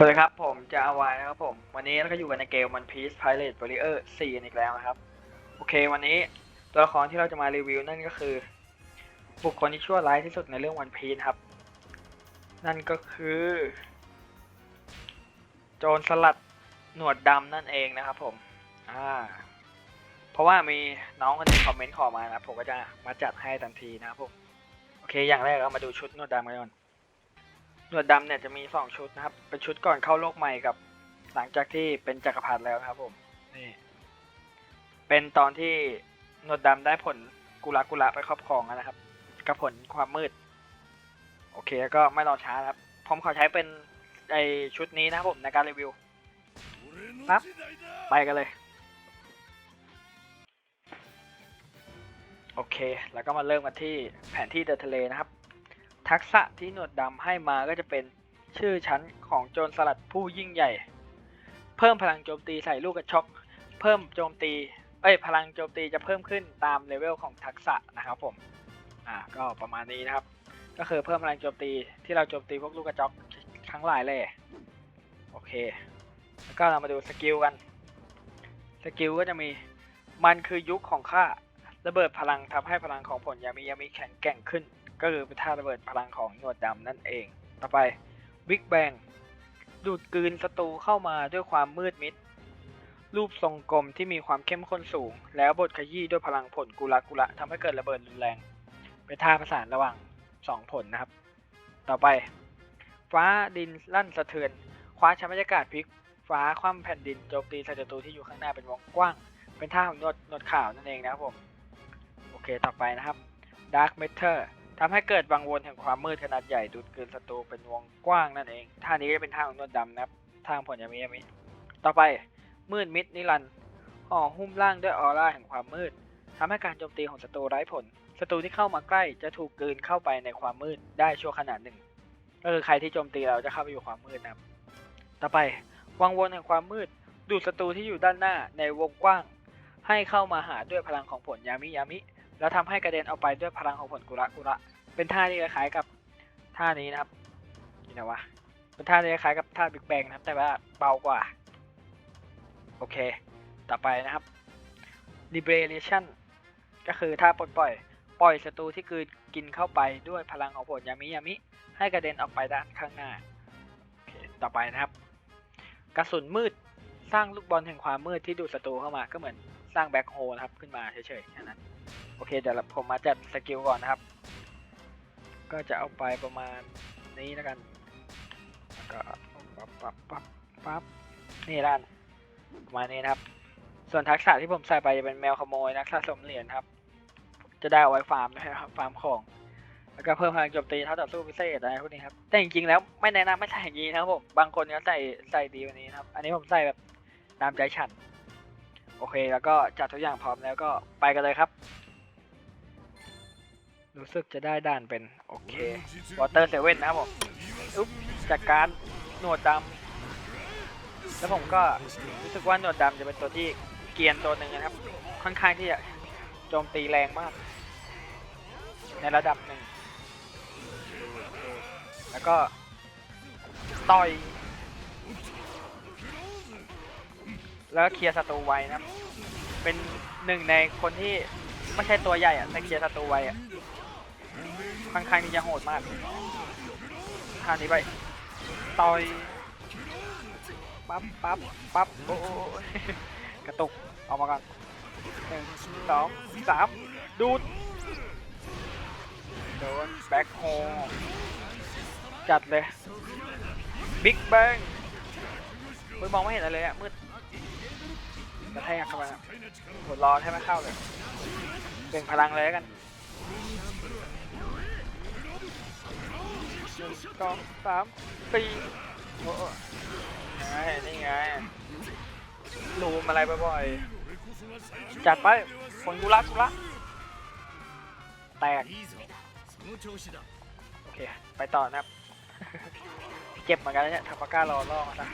สวัสดีครับ ผมจะเอาไว้นะครับผม วันนี้เราก็อยู่กันในเกม One Piece Pirate Warrior 4อีกแล้วนะครับ โอเค วันนี้ตัวละครที่เราจะมารีวิวนั่นก็คือ บุคคลที่ชั่วร้ายที่สุดในเรื่อง One Piece ครับ นั่นก็คือ โจรสลัดหนวดดำนั่นเองนะครับผมอ่าเพราะว่ามีน้องคนหนึงคอมเมนต์ขอมานะครับผมก็จะมาจัดให้ทันทีนะครับผมโอเค อย่างแรกเรามาดูชุดหนวดดำกันก่อน หนวดดำเนี่ยจะมีสองชุดนะครับ เป็นชุดก่อนเข้าโลกใหม่กับ หลังจากที่เป็นจักรพรรดิแล้วนะครับผมนี่เป็นตอนที่หนวดดำได้ผลกุละกุละไปครอบครองนะครับ กับผลความมืด โอเคก็ไม่รอช้าครับ ผมขอใช้เป็นไอชุดนี้นะครับผมในการรีวิวปั๊บไปกันเลย โอเค แล้วก็มาเริ่มกันที่แผนที่เดินทะเลนะครับ ทักษะที่หนวดดำให้มาก็จะเป็นชื่อชั้นของโจรสลัดผู้ยิ่งใหญ่ เพิ่มพลังโจมตีใส่ลูกกระชอกเพิ่มโจมตีเอ้ยพลังโจมตีจะเพิ่มขึ้นตามเลเวลของทักษะนะครับผมอ่าก็ประมาณนี้นะครับ ก็คือเพิ่มพลังโจมตีที่เราโจมตีพวกลูกกระจอกทั้งหลายเลยโอเค แล้วก็เรามาดูสกิลกันสกิลก็จะมีมันคือยุคของข้าระเบิดพลังทำให้พลังของผลยามิยามิแข็งแกร่งขึ้น ก็คือเป็นท่าระเบิดพลังของหนวดดำนั่นเอง ต่อไปบิ๊กแบงดูดกลืนศัตรูเข้ามาด้วยความมืดมิด รูปทรงกลมที่มีความเข้มข้นสูง แล้วบดขยี้ด้วยพลังผลกุละกุละทำให้เกิดระเบิดรุนแรง เป็นท่าประสานระหว่างสองผลนะครับ ต่อไป ฟ้าดินลั่นสะเทือนคว้าชั้นบรรยากาศพลิกฟ้าคว่ำแผ่นดินโจมตีศัตรูที่อยู่ข้างหน้าเป็นวงกว้าง เป็นท่าของหนวดหนวดข่าวนั่นเองนะครับผม โอเคต่อไปนะครับ Dark Matter ท ทำให้เกิดวังวนแห่งความมืดขนาดใหญ่ดูดกลืนศัตรูเป็นวงกว้างนั่นเองท่านี้จะเป็นท่าของนวดดำนะครับทางผลยามิยามิต่อไปมืดมิดนิรันด์ห่อหุ้มร่างด้วยออร่าแห่งความมืดทำให้การโจมตีของศัตรูไร้ผลศัตรูที่เข้ามาใกล้จะถูกกลืนเข้าไปในความมืดได้ชั่วขณะหนึ่งก็คือใครที่โจมตีเราจะเข้าไปอยู่ความมืดนะครับ ต่อไปวังวนแห่งความมืด ดูดศัตรูที่อยู่ด้านหน้าในวงกว้าง ให้เข้ามาหาด้วยพลังของผลยามิยามิ แล้วทำให้กระเด็นออกไปด้วยพลังของผลกุระกุระ เป็นท่าที่คล้ายกับท่านี้นะครับนี่นะวะเป็นท่าที่คล้ายกับท่าบิ๊กแบงนะครับ แต่ว่าเบากว่า โอเค ต่อไปนะครับ liberation ก็คือท่าปลดปล่อย ปล่อยศัตรูที่คือกินเข้าไปด้วยพลังของผลยามิยามิ ให้กระเด็นออกไปด้านข้างหน้าโอเคต่อไปนะครับ กระสุนมืดสร้างลูกบอลแห่งความมืดที่ดูดศัตรูเข้ามาก็เหมือนสร้างแบ็คโฮลนะครับขึ้นมาเฉยๆแค่นั้น โอเคเดี๋ยวผมมาจัดสกิลก่อนนะครับ ก็จะเอาไปประมาณนี้แล้วกันแล้วก็ปั๊บปั๊บปั๊บปั๊บนี่ด้านประมาณนี้นะครับ ส่วนทักษะที่ผมใส่ไปจะเป็นแมวขโมยนักสะสมเหรียญครับ จะได้เอาไว้ฟาร์มนะครับฟาร์มของ แล้วก็เพิ่มพลังโจมตีเท่าต่อสู้พิเศษอะไรพวกนี้ครับแต่จริงๆแล้วไม่แนะนำไม่ใส่อย่างนี้นะครับผมบางคนก็ใส่ใส่ดีกว่านี้นะครับ อันนี้ผมใส่แบบตามใจฉัน โอเค แล้วก็จัดทุกอย่างพร้อมแล้วก็ไปกันเลยครับ รู้สึกจะได้ด่านเป็น โอเควอเตอร์เซเว่นนะครับผมอุ๊บจากการหนวดดำแล้วผมก็รู้สึกว่าหนวดดำจะเป็นตัวที่เกรียนตัวหนึ่งนะครับ ค่อนข้างที่จะโจมตีแรงมาก ในระดับหนึ่ง แล้วก็ต่อยแล้วก็เคลียร์ศัตรูไวนะครับ เป็นหนึ่งในคนที่ไม่ใช่ตัวใหญ่อะแต่เคลียร์ศัตรูไวอะ ค่อนข้างที่จะโหดมากท่านี้ไปต่อยปั๊บปั๊บปั๊บโอ้โอ้โอ้กระตุกออกมาก่อนหนึ่งสองสามดูดโดนแบ็คโฮจัดเลยบิ๊กแบงมือมองไม่เห็นอะไรเลยอะมืดกระแทกเข้าไปหัวร้อนให้ไม่เข้าเลยเบ่งพลังเลยกัน นึ่งสองสามสี่โอ้โหไงนี่ไงลูมอะไรบ่อยๆจัดไปผลกุละกุละแตก โอเค ไปต่อนะครับเก็บเหมือนกันเนี่ยทำปากการอล่อนะ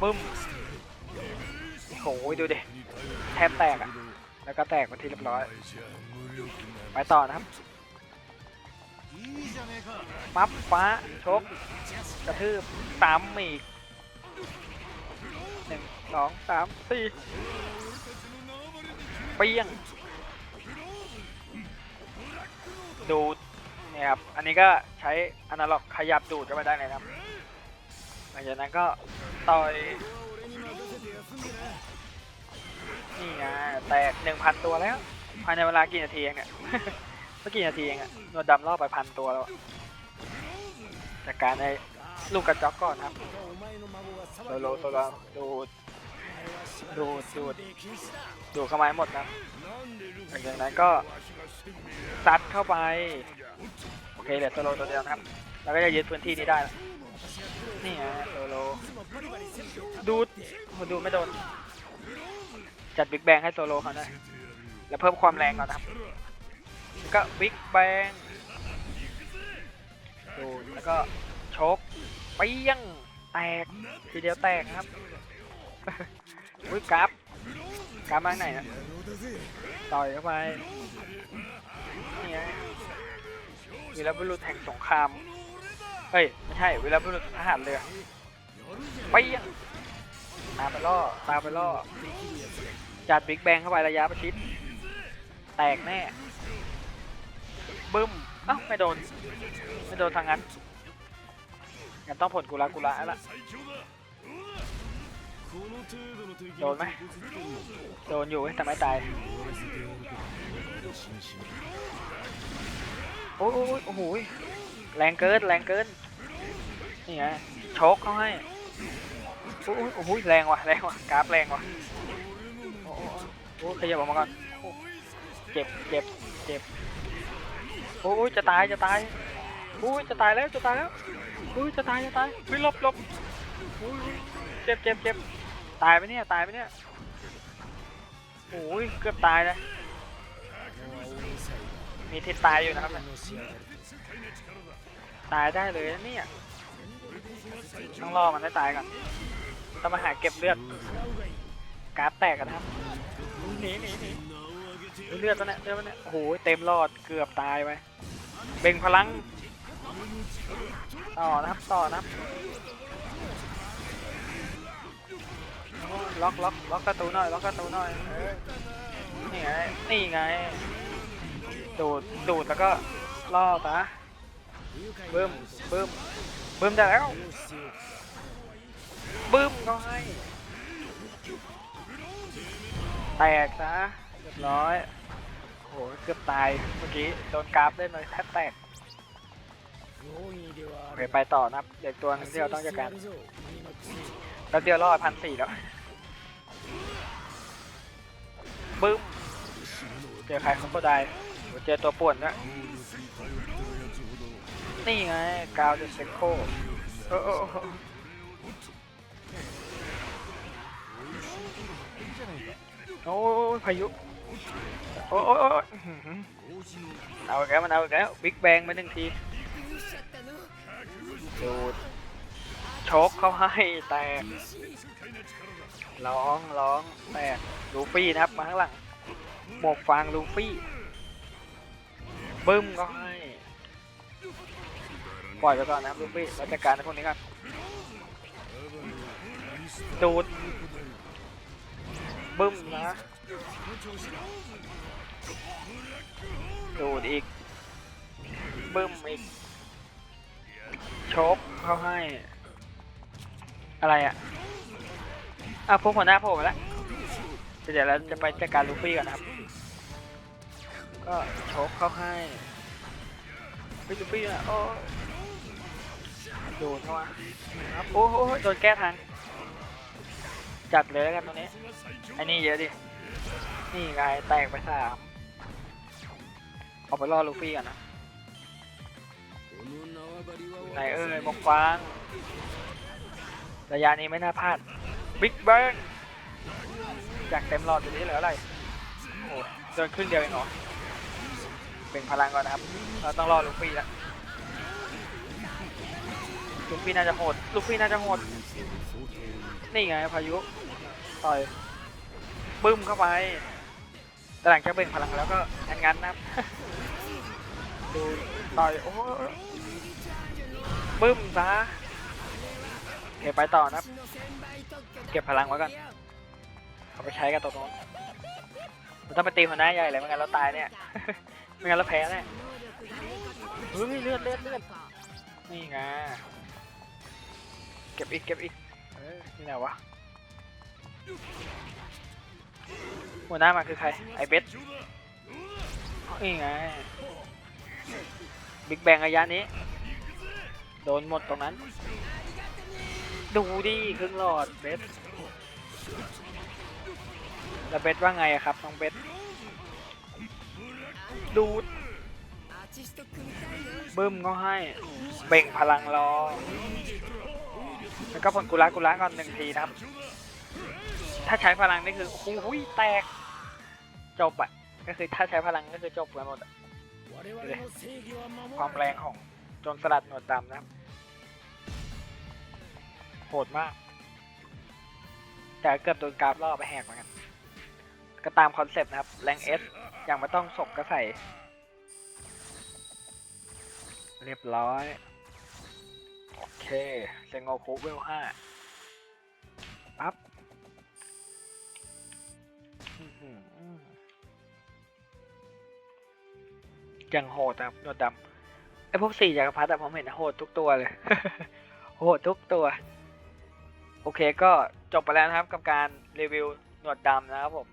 ปึ้มโอ้ยดูดิ แทบแตกอะแล้วก็แตกมาที่เรียบร้อย ไปต่อนะครับ ปั๊บฟ้าชกกระทืบสามอีกหนึ่งสองสามสี่เปี้ยง ดูดเนี่ยครับ อันนี้ก็ใช้อนาล็อกขยับดูดก็ไปได้เลยครับหลังจากนั้นก็ต่อย นี่ไงแตกหนึ่งพันตัวแล้ว ภายในเวลากี่นาทีเองเนี่ย ไม่กี่นาทีเองอะหนวดดำล่อไปพันตัวแล้วอะจากการในลูกกระจอกก่อนครับโซโลโซโลดูดดูดดูดดูดเข้ามาให้หมดนะหลังจากนั้นก็ซัดเข้าไป โอเคเหลือโซโลตัวเดียวนะครับแล้วก็จะยึดพื้นที่นี้ได้แล้วนี่ไงโซโลดูดดูดไม่โดน จัดบิ๊กแบงให้โซโลเขาหน่อยแล้วเพิ่มความแรงก่อนนะครับ ก็บิ๊กแบงดูแล้วก็ชกเปี้ยง แตก ทีเดียวแตกครับ อุ้ยกราฟกราฟมาไหนนะต่อยเข้าไปนี่ไงวีรบุรุษแห่งสงครามเฮ้ย ไม่ใช่วีรบุรุษทหารเรือเปี้ยงตามไปล่อ ตามไปล่อ จัดบิ๊กแบงเข้าไประยะประชิด แตกแน่ บึ้มอ้าไม่โดน ไม่โดนทางนั้นยังต้องผลกุละกุละแล้วละโดนไหมโดนอยู่แต่ไม่ตายโอ้ยโอ้ยโหแรงเกินแรงเกินนี่ไงโชกเขาให้โอ้ยโอ้ยแรงว่ะแรงว่ะกราฟแรงว่ะโอ้โหขยับออกมาก่อนเจ็บเจ็บเจ็บ โอ้ยจะตายจะตายโอ้ยจะตายแล้วจะตายแล้วโอ้ยจะตายจะตายวิ่งหลบหลบโอ้ยเจ็บเจ็บเจ็บตายไหมเนี่ยตายไหมเนี่ยโอ้ยเกือบตายเลยมีทิศตายอยู่นะครับเนี่ยตายได้เลยนะเนี่ยต้องรอมันได้ตายก่อนต้องมาหาเก็บเลือดกราฟแตกกันครับหนีหนีหนี เลือดตัวเนี้ยเลือดตัวเนี้ยโอ้โหเต็มหลอดเกือบตายไปเบ่งพลังต่อนะครับต่อนะครับล็อกล็อกล็อกประตูหน่อยล็อกประตูหน่อยเออนี่ไงนี่ไงดูดดูดแล้วก็ล่อซะบึ้มบึ้มบึ้มได้แล้วบึ้มก็ให้แตกซะ บร้อย โห เกือบตายเมื่อกี้ โดนกราฟเล่นเลยแทบแตกโอเคไปต่อนะครับเด็กตัวนึงที่เราต้องจัดการแป๊บเดียวรอดพันสี่แล้ว บึ้ม เจอใครเขาก็ได้เจอตัวป่วนแล้วยนี่ไง กาวเดเซนโคโอ้โอ้โอ้โอ้ยพายุ โอ้ยโอ้ยโอ้ยอื้อหือเอาอีกแล้วมันเอาอีกแล้วบิ๊กแบงไปหนึ่งทีดูดชกเขาให้แตกร้องร้องแตกลูฟี่นะครับมาข้างหลังหมวกฟางลูฟี่บึ้มก็ให้ปล่อยไปก่อนนะครับลูฟี่เราจัดการในพวกนี้กันดูดบึ้มนะ ดูดอีก บึ้มอีกชกเขาให้ อะไรอะอะพวกหัวหน้าโผล่มาแล้วเดี๋ยวเราจะไปจัดการลูฟี่ก่อนนะครับ ก็ชกเขาให้ลูฟี่อะโอ้ยโดนเข้ามาครับโอ้โหโดนแก้ทางจัดเลยแล้วกันตรงนี้อ้นี่เยอะดิ นี่ไงแตกไปสามเอาไปล่อลูฟี่ก่อนนะไหนเอ้ยมกฟางระยะนี้ไม่น่าพลาดบิ๊กแบงจากเต็มหลอดอยู่นี้เหลืออะไรโอ้เดินครึ่งเดียวเองเหรอเป็นพลังก่อนนะครับ เราต้องรอลูฟี่แล้วลูฟี่น่าจะโหดลูฟี่น่าจะโหดนี่ไงพายุต่อย บึ้มเข้าไปแต่หลังจากเบ่งพลังแล้วก็งั้นนะครับดูต่อยโอ้บึ้มซะโอเคไปต่อนะครับเก็บพลังไว้ก่อนเอาไปใช้กับตัวโน้นมันต้องไปตีหัวหน้าใหญ่เลยไม่งั้นเราตายเนี่ยไม่งั้นเราแพ้แน่เฮ้ยเลือดเลือดเลือดนี่ไงเก็บอีกเก็บอีกนี่ไหนวะ หัวหน้ามาคือใคร ไอเบสนี่ไง บิ๊กแบงระยะนี้ โดนหมดตรงนั้น ดูดิครึ่งหลอดเบสแล้วเบสว่าไงอะครับน้องเบสดูดบึ้มก็ให้เบ่งพลังรอ แล้วก็ผลกุละกุละก่อนหนึ่งทีนะครับ ถ้าใช้พลังนี่คือโอ้โหแตกจบอะก็คือถ้าใช้พลังก็คือจบกันหมดอะความแรงของจนสลัดหนวดดำนะครับโหดมาก แต่เกือบโดนกราฟล่อไปแหกเหมือนกัน ก็ตามคอนเซปต์นะครับ แรงเอสอย่างไม่ต้องศกก็ใส่ เรียบร้อย โอเค เซงโงคุเวลห้าปั๊บ อื้อหือยังโหดนะครับหนวดดำไอพวกสี่จักรพรรดิผมเห็นโหดทุกตัวเลย โหดทุกตัว โอเคก็จบไปแล้วนะครับกับการรีวิวหนวดดำนะครับผม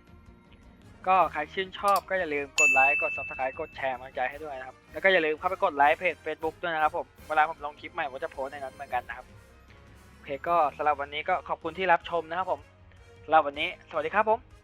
ก็ใครชื่นชอบก็อย่าลืมกดไลค์กด subscribe กดแชร์กำลังใจให้ด้วยนะครับ แล้วก็อย่าลืมเข้าไปกดไลค์เพจ Facebook ด้วยนะครับผมเวลาผมลงคลิปใหม่ผมจะโพสในนั้นเหมือนกันนะครับโอเคก็สำหรับวันนี้ก็ขอบคุณที่รับชมนะครับผมสำหรับวันนี้ สวัสดีครับผม